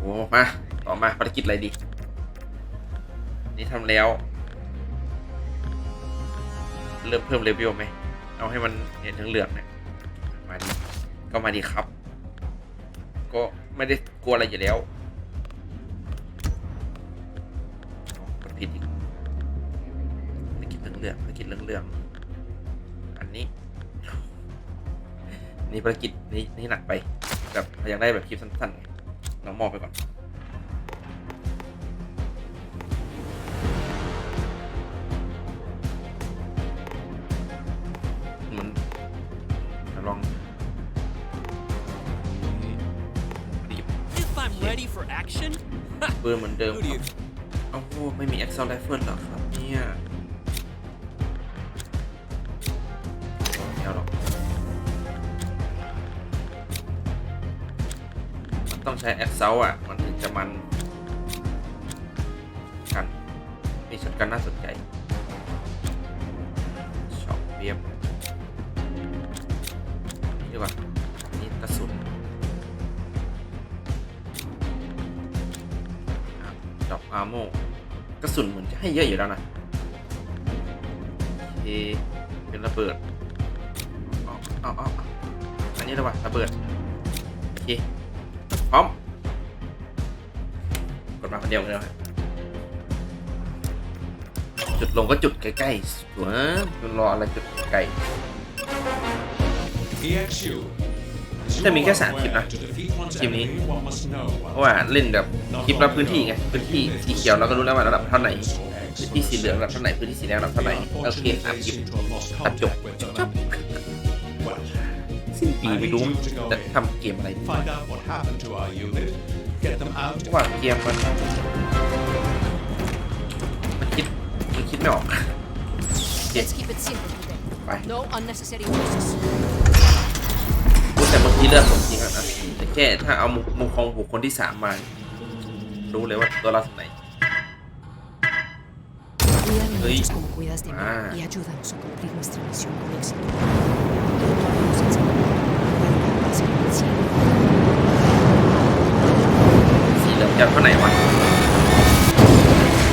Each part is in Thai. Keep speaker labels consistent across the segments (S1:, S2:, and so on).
S1: โอ้มา ต่อมาภารกิจอะไรดี นี่ทำแล้ว เริ่มเพิ่มเลเวลไหม เอาให้มันเห็นเหลืองเนี่ย มาดี ก็มาดีครับ ก็ไม่ได้กลัวอะไรอยู่แล้วกดผิดอีกภารกิจเหลืองๆภารกิจเหลืองๆอันนี้ นี่ภารกิจนี้นี่หนักไป แบบอยากได้แบบคลิปสั้นๆ เรามอบไปก่อน มันลองรีบ
S2: If I'm ready for action,
S1: ปืนเหมือนเดิม
S2: who
S1: ค
S2: do
S1: รั
S2: you
S1: บเอ้าโหไม่มี Excel Rifle เหรอครับเนี่ย ใช้ Excel อะ มันถึงจะมันกันมีช็อตกันน่าสนใจช็อปเวียบนี่ดีกว่านี่กระสุนดอกอาร์โมกระสุนเหมือนจะให้เยอะอยู่แล้วนะเป็นระเบิดอาเอาเอาเออันนี้ระว่าระเบิด เดียวเลยครับจุดลงก็จุดใกล้ๆสวยมันรออะไรจุดไกล
S3: EXU.
S1: แต่มีแค่สามคลิปนะคลิปนี้เพราะว่าเล่นแบบคลิปรับพื้นที่ไงพื้นที่สีเขียวเราก็รู้แล้วว่าระดับเท่าไหร่พื้นที่สีเหลืองระดับเท่าไหร่พื้นที่สีแดงระดับเท่าไหร่โอเคอะคลิปตัดจบจบสิ้นปีไม่รู้จะทำเกมอะไร ดี
S3: Find out what happened to our unit. Get them out.
S1: เพราะว่าเกมมันมันคิดมันคิดไม่ออก
S4: Let's keep it simple today.
S1: ไป
S4: No unnecessary risks.
S1: พูดแต่เมื่อกี้เลือดผมจริงอะนะแต่แค่ถ้าเอามุมมุมของบุคคลที่สามมา รู้เลยว่าตัวเราถึงไหน
S4: Cuídanos
S1: Ey.
S4: como cuidas de mí
S1: Ah.
S4: y ayúdanos a cumplir nuestra misión con éxito. Ayúdanos a enseñar. Guarda la paz en el cielo.
S1: สีเหลืองจะเท่าไหร่วะ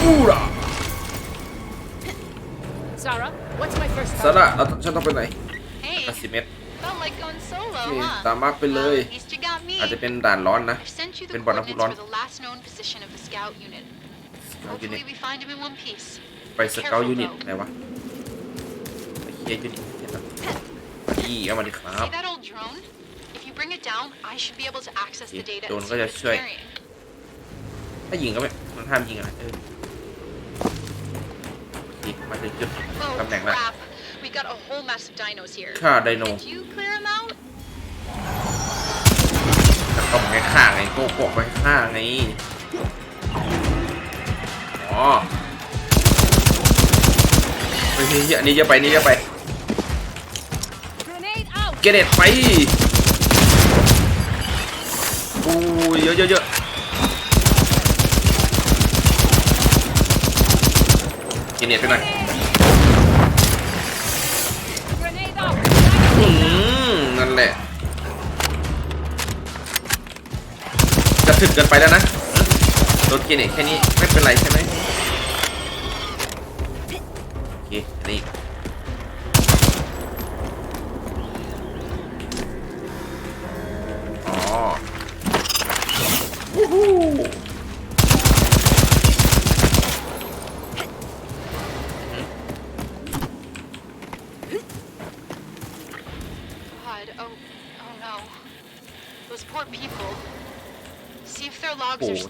S1: อู้ร่ะ
S4: Sarah, what's my first
S1: ซาร่าเราฉันต้องไปไหน
S5: Hey,
S1: กสิเมตร
S5: felt like going solo,
S1: โอเค
S5: huh?
S1: ตามมาร์คไปเลย
S5: Well, at least you got me.
S1: อาจจะเป็นด่านร้อนนะ
S5: I've sent you the
S1: เป็นบ่อน้ำพุ
S5: coordinates
S1: ร้อน
S5: for the last known position of the scout unit.
S1: เอายูนิต
S5: Hopefully we find him in one piece.
S1: ไปสเกลยูนิตไหนวะไปเคลียร์ยูนิตเห็นปะพี่เอามาดิครับ
S5: See that old drone? If you bring it down, I should be able to access the data
S1: โดน
S5: and
S1: ก็
S5: see
S1: จะ
S5: what it's
S1: ช่วย
S5: carrying.
S1: ถ้ายิงก็ไม่มันห้ามยิงอะเออโอเคมาถึงจุด
S5: Oh
S1: ตำแหน่งละ
S5: crap! We got a whole mess of dinos here.
S1: ฆ่าไดโน
S5: Did you clear them out?
S1: แต่ก็บอกให้ฆ่าไงโกโก้ไปฆ่าไงอ๋อเฮ้ยเฮ้ยเฮ้ยอันนี้เยอะไปอันนี่เยอะไป
S4: Grenade out!
S1: เกเรตไปอู้ยเยอะเยอะเยอะ เกเรตไปหน่อยอืมนั่นแหละจะถึกเกินไปแล้วนะโดนเกเนตแค่นี้ไม่เป็นไรใช่ไหม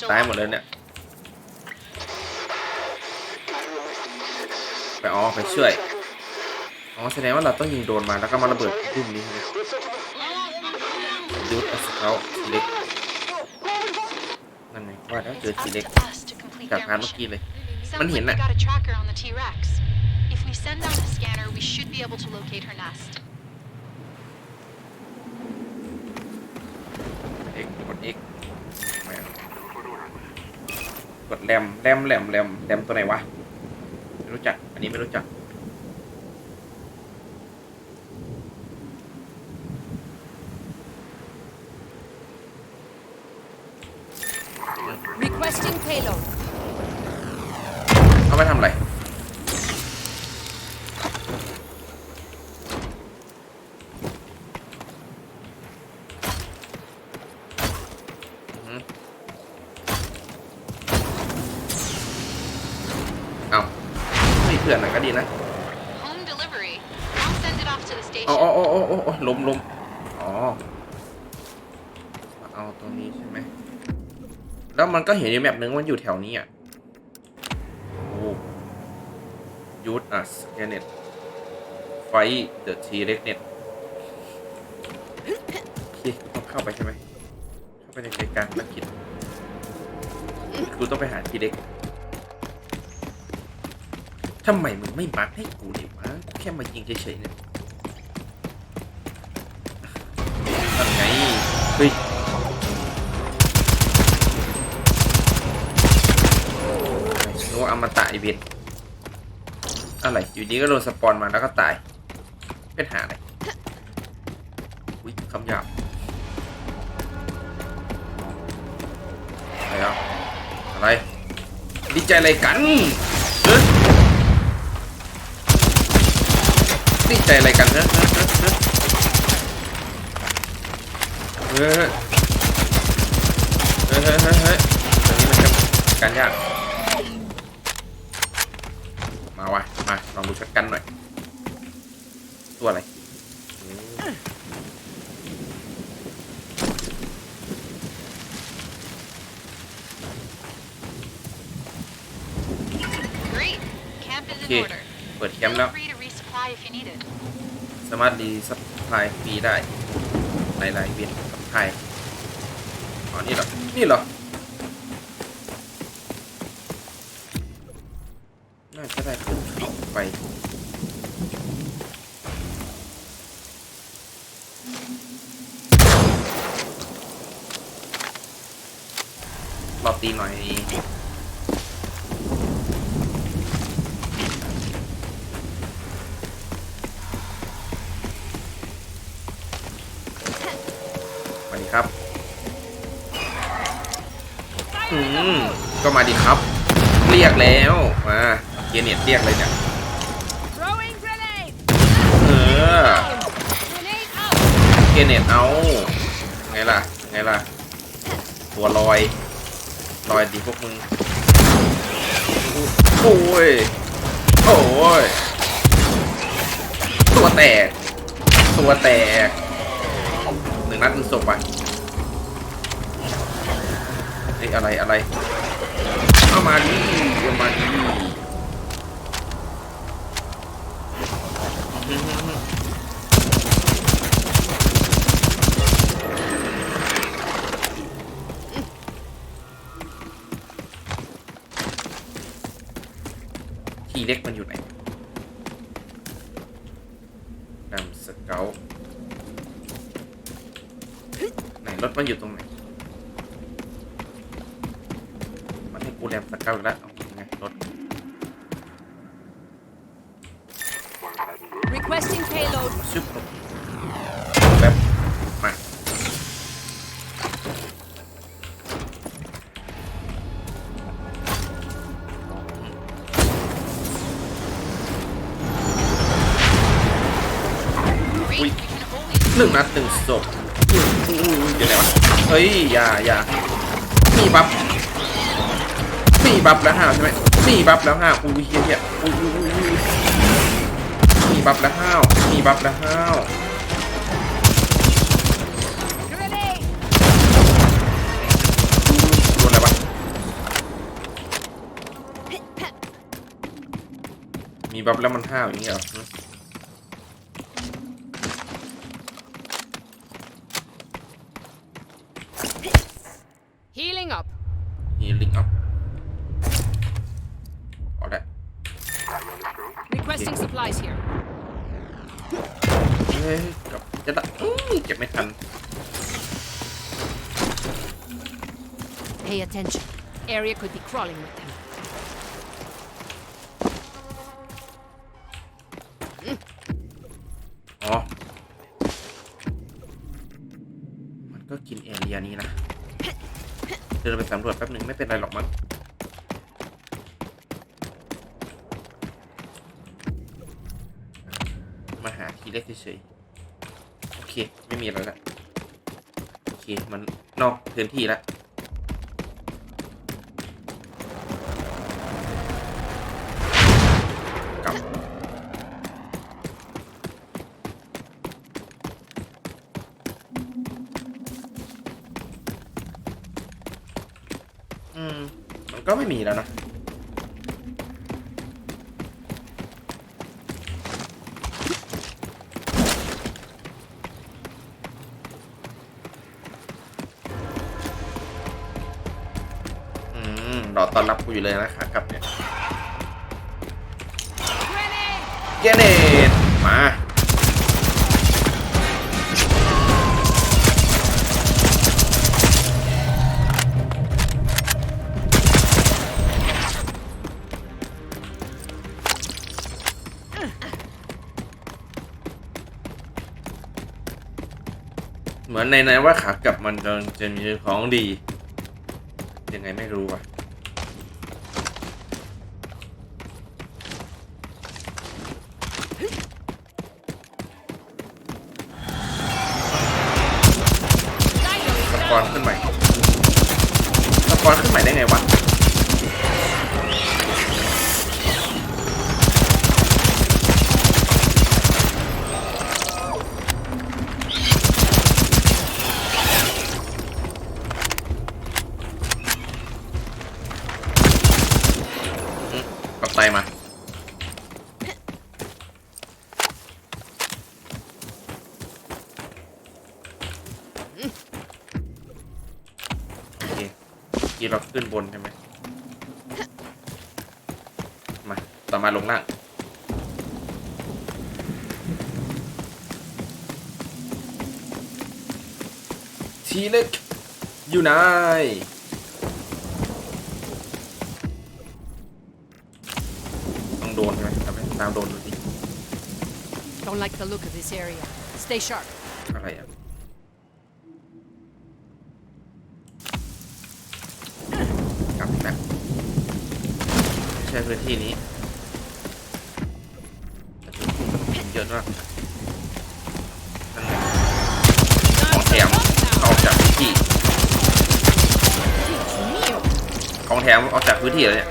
S1: ตายหมดเลยเนี่ย ไปอ๋อไปช่วย อ๋อแสดงว่าเราต้องยิงโดนมาแล้วก็มาระเบิดรุ่มนี้ใช่ไหมดูอัสเขาเล็กนั่นไงว่าแล้วเจอสีเล็กจากงานเมื่อกี้เลย
S5: Sounds
S1: Mình
S5: like
S1: hiện
S5: they
S1: lại.
S5: got a tracker on the T-Rex. If we send down a scanner, we should be able to locate her nest.
S1: เอ็กกดเอ็ก กดแรมแรมแรมแรมแรมตัวไหนวะไม่รู้จัก อันนี้ไม่รู้จัก
S4: Requesting payload.
S1: เอาไปทำอะไร อือหือเอา ไม่เพื่อนหน่อยก็ดีนะ
S5: Home delivery. I'll send it off to the
S1: อ๋อ
S5: station.
S1: อ๋ออ๋ออ๋ออ๋อล้มล้มอ๋อเอาตัวนี้ใช่ไหมแล้วมันก็เห็นในแมปนึงว่ามันอยู่แถวนี้อะโอ้ยูดอัสแกเน็ตไฟเดอะทีเล็กเน็ตโอเคต้องเข้าไปใช่ไหมเข้าไปในใจกลางภารกิจกูต้องไปหาทีเล็ก ทำไมมึงไม่มาร์คให้กูเนี่ยวะกูแค่มายิงเฉยๆเนี่ยทำไงเฮ้ยนึกว่าอมตะไอเวนอะไรอยู่ดีก็โดนสปอนมาแล้วก็ตาย เป็นหาอะไรอุ้ยคำหยาบอะไรอะอะไรดีใจอะไรกัน ติดใจอะไรกันฮะเฮ้ยเฮ้ยเฮ้ยเฮ้ยเฮ้ยตรงนี้มันจะการยาก มาวะมาลองดูชักกันหน่อย ตัวอะไร
S5: ค
S1: เปิดแคมป์แล้ว
S5: if you need it.
S1: สามารถรีซัพพลายฟรีได้ หลายๆเวียนซัพพลายอ๋อนี่เหรอ นี่เหรอ น่าจะได้ขึ้นเขาไปรอตีหน่อย มาดีครับ เรียกแล้วมาเกียร์เน็ตเรียกเลยเนี่ย
S4: Throwing grenade.
S1: เออ
S4: Grenade out.
S1: เกียร์เน็ตเอาไงล่ะไงล่ะตัวลอยลอยดีพวกมึงโอ้ยโอ้ยตัวแตกตัวแตกหนึ่งนัดหนึ่งศพว่ะ เฮ้ยอะไรอะไรเอามาดิเอามาดิทีเล็กมันอยู่ไหนดำสเกลไหนรถมันอยู่ตรงไหน มันให้กูแรมสเกลอีกแล้วเอาไงรถ
S4: Requesting payload.
S1: ซึบลงแบบมาอุ้ย
S5: Great. We can always
S1: หนึ่งนัดหนึ่งศพอุ้ยอุ้ยอุ้ยเดี๋ยวไหนวะเฮ้ยอย่าอย่ามีบั ฟมีบัฟแล้วห้าใช่ไหมสี่บัฟแล้วห้าอุ้ยเฮียเฮียอุ้ยอุ้ยอุ้ยสี่บัฟแล้วห้าสี่บัฟแล้วห้าโดนอะไรวะมีบัฟแล้วมันห้าวอย่างนี้เหรอหึ
S4: Healing up.
S1: ฮีลิงอัพเอาละ
S4: Requesting supplies here.
S1: เฮ้ยเกับจะละอื้อเก็บไม่ทัน
S4: Pay attention. Area could be crawling with them.
S1: อ๋อ มันก็กินเอเรียนี้นะ เดินไปสำรวจแป๊บหนึ่งไม่เป็นไรหรอกมั้งมาหาทีเล็กเฉยๆโอเค ไม่มีอะไรละโอเค มันนอกพื้นที่ละกลับอืม มันก็ไม่มีแล้วนะ กูอยู่เลยนะขากลับเนี่ยเกเนตมาเหมือนในนั้นว่าขากลับมันจะจะมีของดี ยังไงไม่รู้อะ ปอนขึ้นใหม่สปอนขึ้นใหม่ได้ไงวะ อืมกับไตมา โอเคเมื่อ กี้เราขึ้นบนใช่ไหมมาต่อมาลงล่างทีเล็กอยู่ไหนต้องโดนใช่ไหมทำไมตามโดนดูดิ
S4: Don't like the look of this area. Stay sharp.
S1: อะไรอะ กลับนะไม่ใช่ พื้นที่นี้แต่พื้นที่มันเยอะมากนั่นไงของแถมออกจากพื้นที่ของแถมออกจากพื้นที่เลยเนี่ย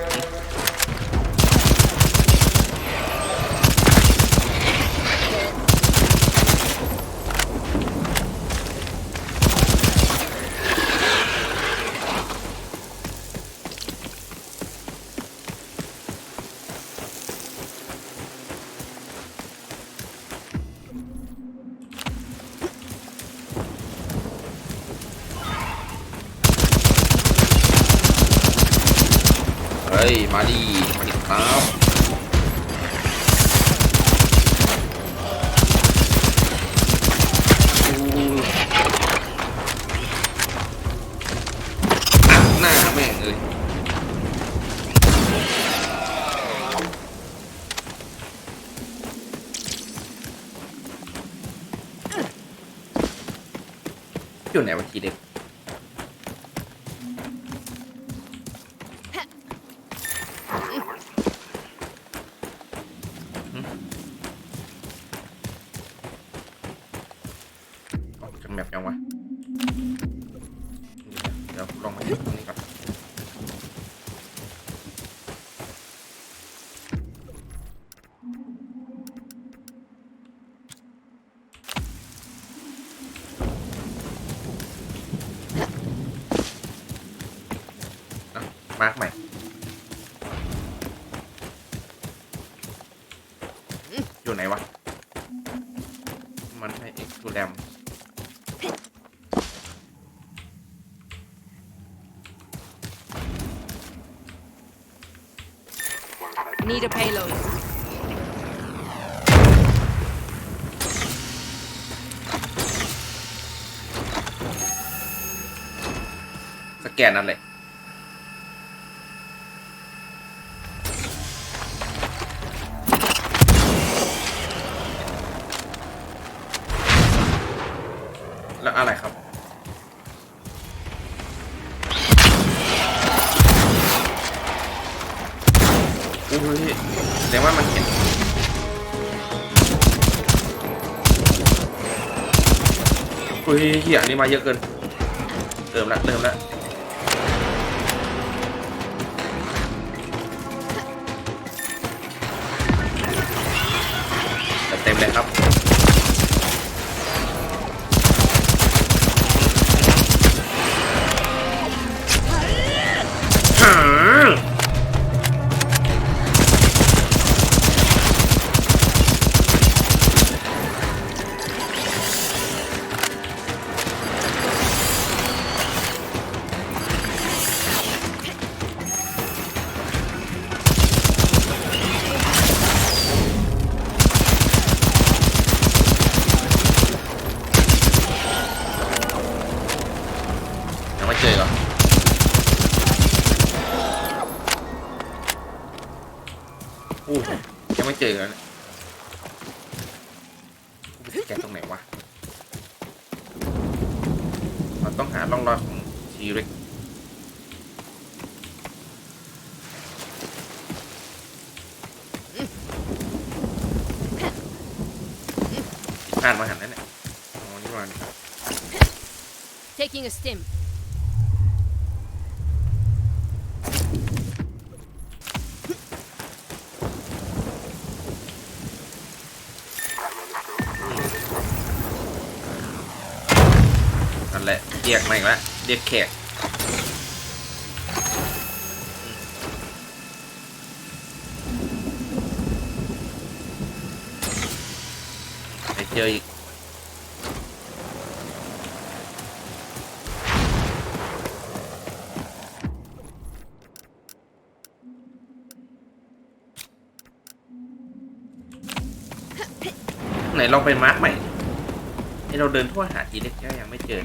S1: อยู่ไหนวะทีเด็ก
S4: Need a payload.
S1: สแกนนั่นเลย ยเหี้ยอันนี่มาเยอะเกิน เติมละเติมละเต็มเลยครับ พลาดมาหันนั่นแหละอ๋อนี่มัน
S4: Taking a stim.
S1: นั่นแหละเรียกมาอีกแล้วเรียกแขก ไปเจออีกไหนลองไปมาร์กใหม่ให้เราเดินทั่วหาอีเล็กก็ยังไม่เจอ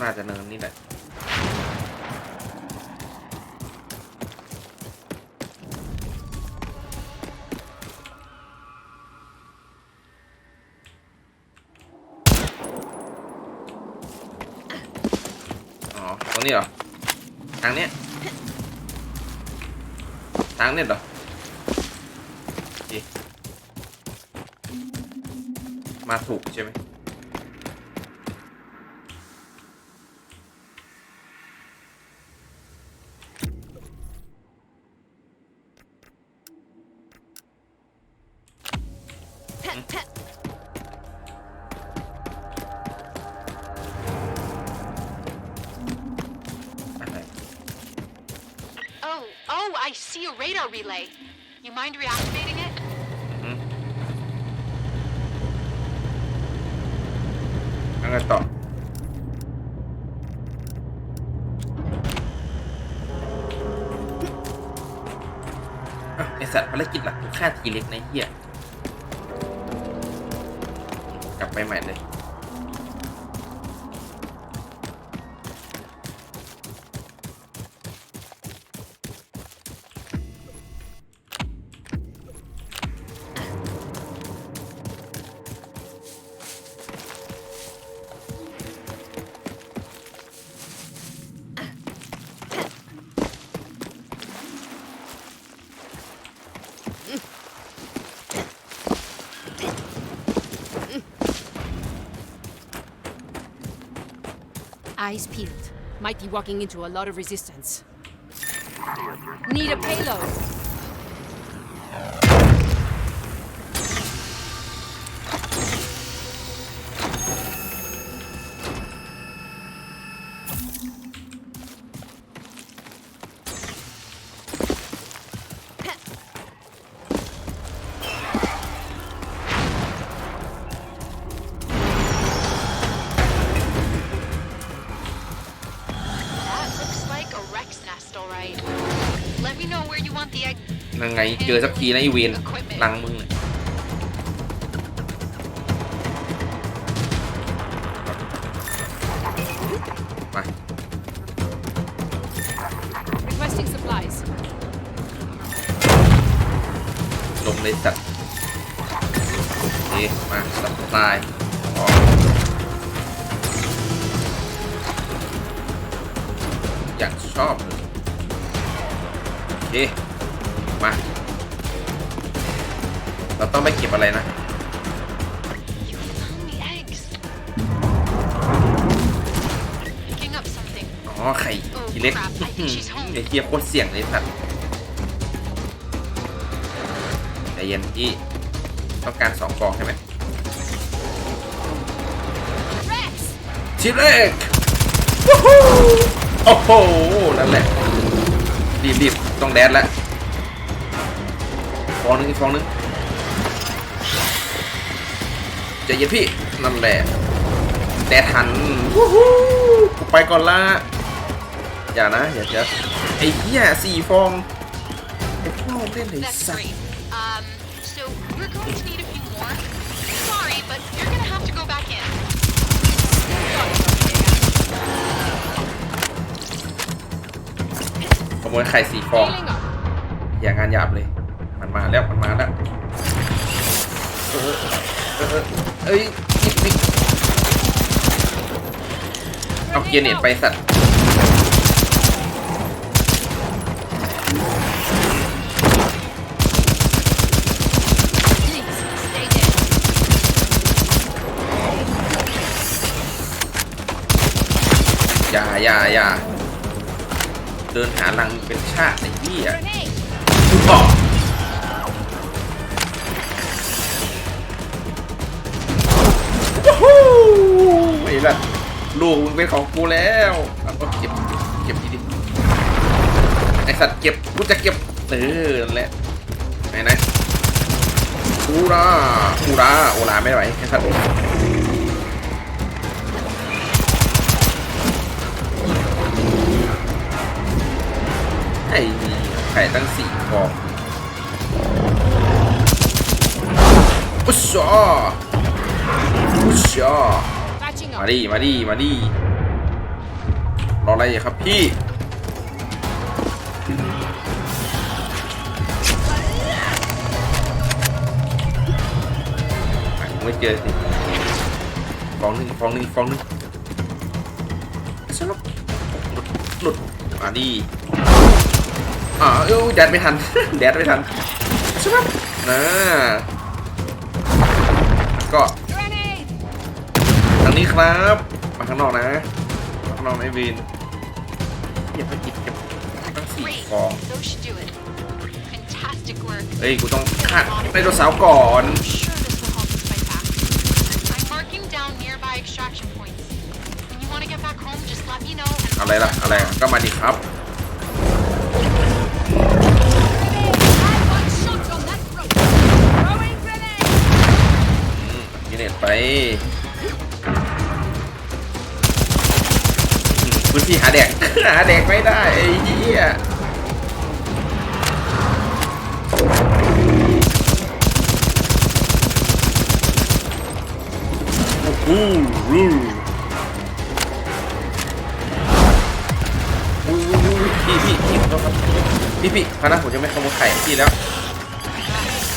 S1: น่าจะเนินนี่แหละอ๋อตรงนี้เหรอ ทางเนี้ย ทางเนี้ยเหรอมาถูกใช่ไหม
S5: Oh, I see a radar relay. You mind reactivating it?
S1: อืมแล้วไงต่อ ไอสัตว์ภารกิจหลักคือฆ่าทีเล็กในเหี้ย กลับไปใหม่เลย
S4: Eyes peeled. Might be walking into a lot of resistance. Need a payload.
S1: เจอสักทีนะไอเวนหลังมึงเนี่ยไป
S4: Requesting supplies.
S1: ลงเลยสัตว์โอเคมาสัตว์ตายอ๋ออยากชอบเลยโอเค องไปเก็บอะไรนะ
S5: You found the eggs. Picking up something.
S1: อ๋อไข่ทีเล็ก
S5: crap, I think she's home.
S1: ไอ้เกียโคตรเสี่ยงเลยสัตว์ใจเย็นที่ต้องการสองกล่องใช่ไหม
S5: Rex!
S1: ชิ้นแรกวู้ฮู้โอ้โหนั่นแหละรีบรีบต้องแดดแล้วฟองหนึงอีกฟองหนึง ใจเย็นพี่นั่นแหละแดดหันวู้ฮู้กูไปก่อนละอย่านะอย่าจะไอ้เหี้ยสี่ฟองไอ้พ่อเล่นเลย
S5: That's
S1: สัตว์
S5: great. Um, so we're going to need a few more. Sorry, but you're gonna have to go back in.
S1: ขโมยไข่สี่ฟอง
S4: Healing up.
S1: อย่างงานหยาบเลย มันมาแล้ว มันมาแล้ว เอ้ยนี่นี่เอาเกียร์เน็ตไปสัตว์อย่าอย่าอย่าเดินหาลังเป็นชาติไอ้เหี้ย ละลูกมึงเป็นของกูแล้วเอาก็เก็บเก็บดีๆไอสัตว์เก็บกูจะเก็บเออนั่นแหละไหนไหนอูราอูราโอลาไม่ไหวไอสัตว์ไอ้ไข่ตั้งสี่ฟองอุชชออุชชอ
S4: Patching
S1: มาดิมาดิมาดิรออะไรอยู่ครับพี่ไม่เจอสิฟองหนึ่งฟองหนึ่งฟองหนึ่งสนุกหลุดหลุดมาดิอ่าเอ้ยแดดไม่ทันแดดไม่ทันสนุกนะก็ ทางนี้ครับ มาข้างนอกนะ มาข้างนอกนะไอ้วินอย่าไปจิบเก็บตั้งสี่
S5: Great.
S1: ฟอง
S5: Those should do it. Fantastic work.
S1: เฮ้ย กูต้องฆ่าไดโนเสาร์ก่อน
S5: I'm sure this will help us fight back. I'm marking down nearby extraction points. When you want to get back home, just let me know. And
S1: อะไรล่ะ อะไรอะก็มาดิครับ
S4: I want shots on that throat. Throwing grenade.
S1: อืมกินเน็ตไปอื พี่หาแดก หาแดกไม่ได้ไอ้เหี้ยโอ้โหรูพี่พี่พี่พี่พี่พานะผมจะไม่ขโมยไข่พี่แล้ว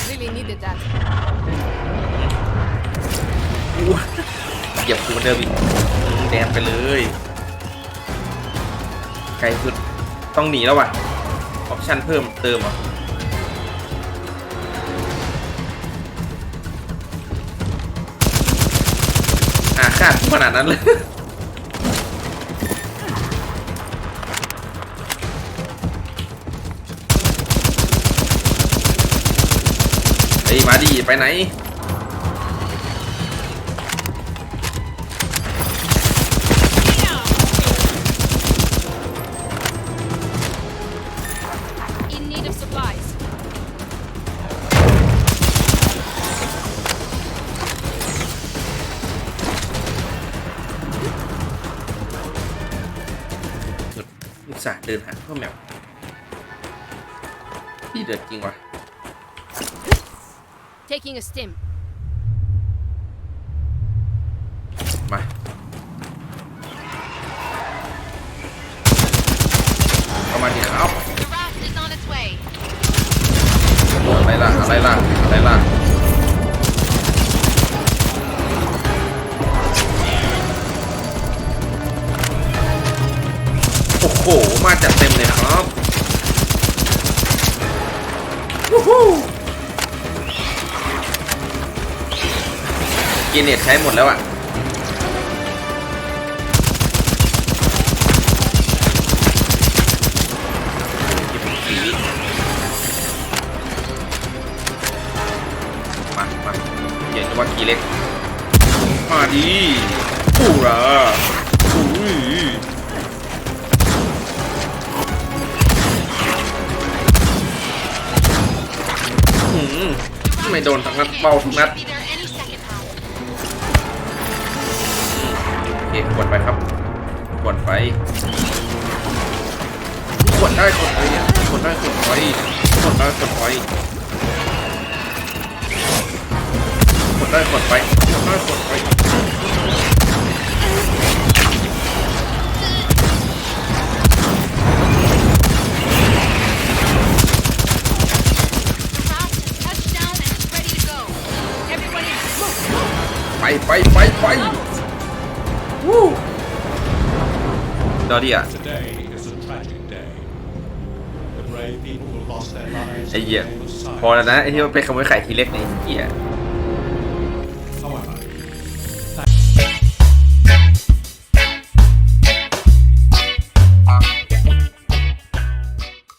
S4: Really needed that.
S1: อู้เหยียบกูเหมือนเดิมอีกแดนไปเลย ไกลสุด ต้องหนีแล้ววะออปชั่นเพิ่มเติมอะอาคาดขนาดนั้นเลยเฮ้ยมาดีไปไหน
S4: Taking a stim.
S1: มา เข้ามาดิครับ
S5: The raft is on its way.
S1: อะไรล่ะ อะไรล่ะ อะไรล่ะ เนตใช้หมดแล้วอะมามาเห็นว่ากีเล็ก มาดีปูระอุ้ยหืมไม่โดนทั้งนัดเบาทุกนัด กดไปครับ กดไปกดได้กดไปเนี่ยกดได้กดไปกดได้กดไปกดได้กดไปกดได้กดไป
S5: The raft has touched down and is ready to go. Everybody, move!
S1: ไปไปไปไปวู้ ดอดี้อะ
S3: Today is a tragic day. The brave people who lost their lives
S1: ไอ้
S3: in the
S1: เหี้ย
S3: name of
S1: พอ
S3: science.
S1: แล้วนะไอ้ที่ว่าไปขโมยไข่ทีเล็กในเหี้ย